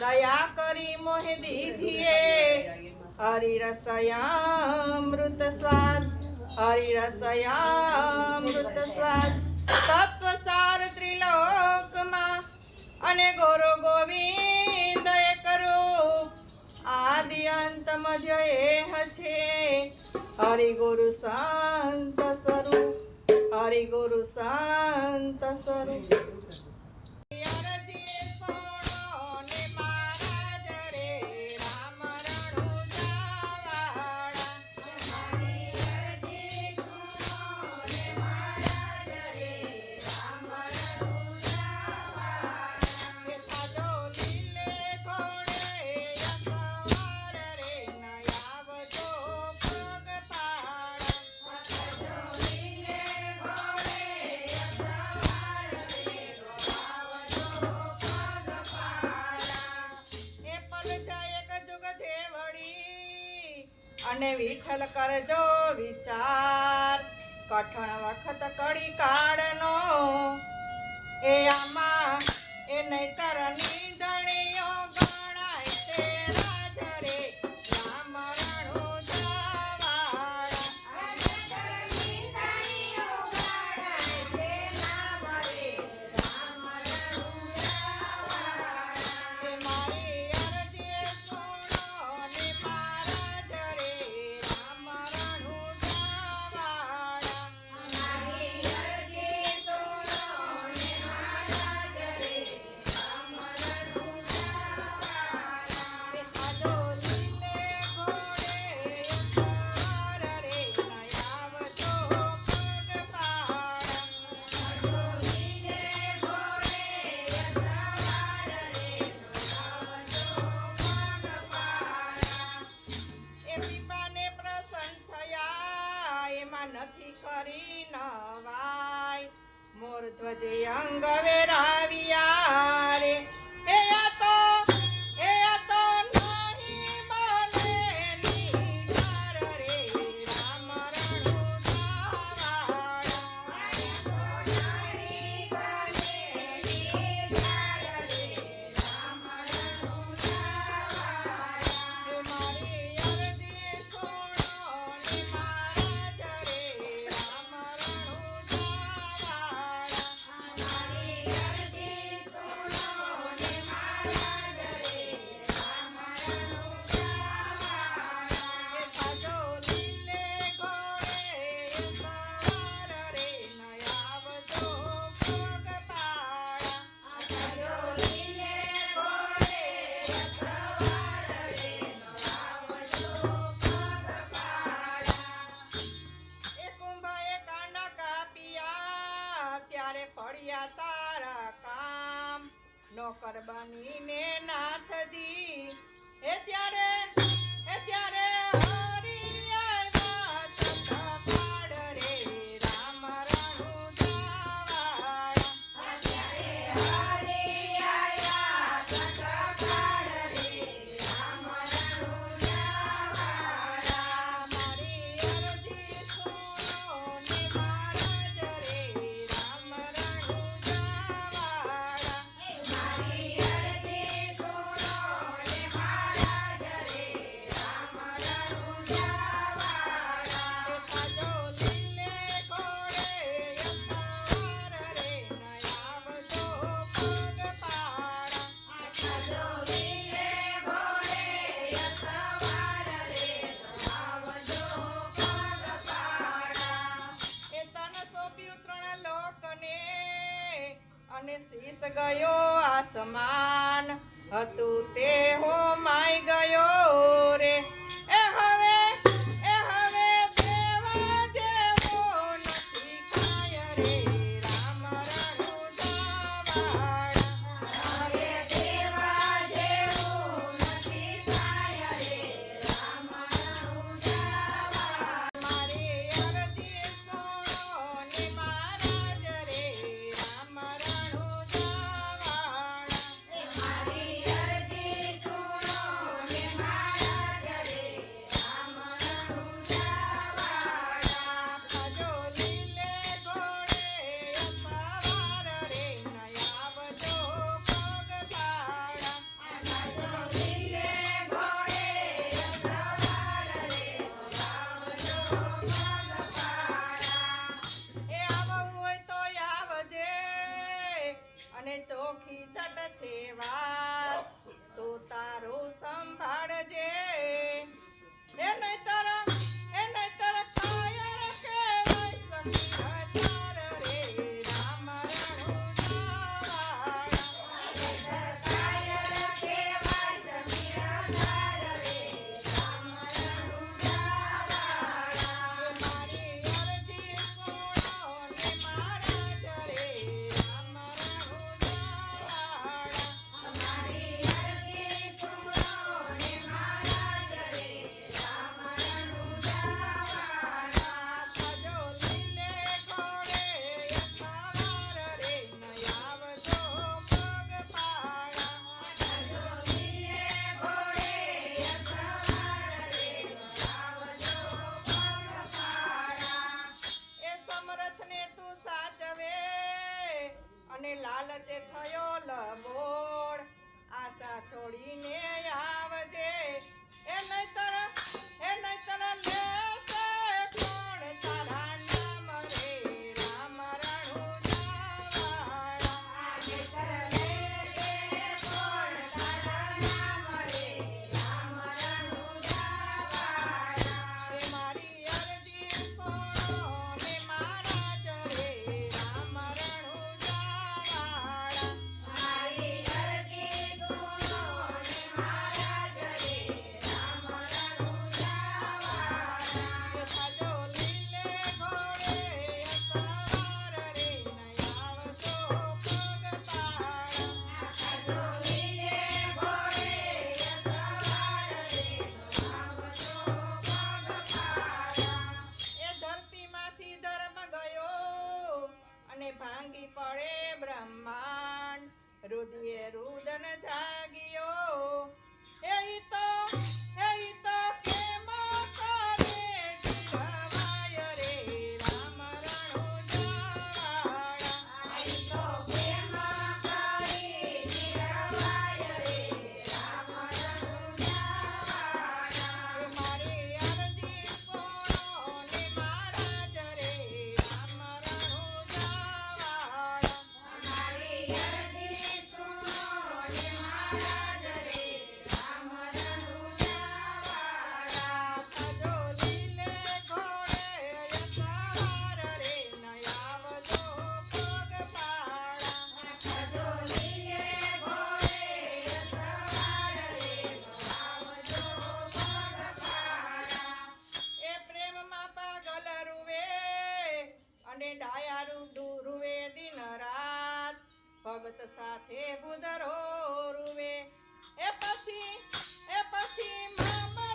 દયા કરી મોહ દીજીએ. હરી રસયામૃત સ્વાદ હરી રસયામૃત સ્વાદ. તત્વ સાર ત્રિલોકમાં અને ગોરો ગોવિંદ કરો આદિ અંત જય હશે. હરિ ગુરુ શાંત સ્વરૂપ હરિ ગુરુ શાંત સ્વરૂપ. અને વિઠ્ઠલ કરજો વિચાર. કઠણ વખત કડી કાળનો. એ આમાં એ નહીં નહીતરની નથી કરી નવાય. મોર ધ્વજે અંગ વેરાવિયા રે તારા કામ. નોકર બનીને નાથજી. એ ત્યારે એ ત્યારે વસ્તુ તે હો આયા રૂવે દિન રાત. ભગત સાથે બુધરો રૂવે. એ પછી એ પછી મામા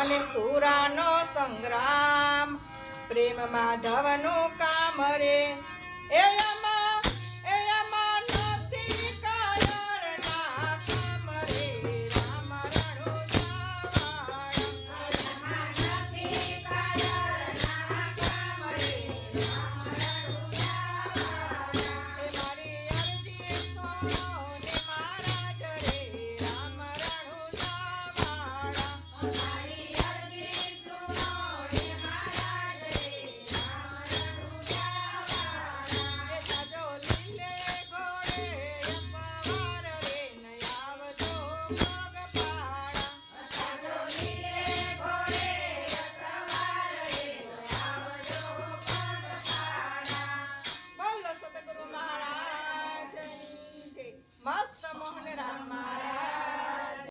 અને સુરાનો સંગ્રામ પ્રેમ માધવનું કામ રે. એ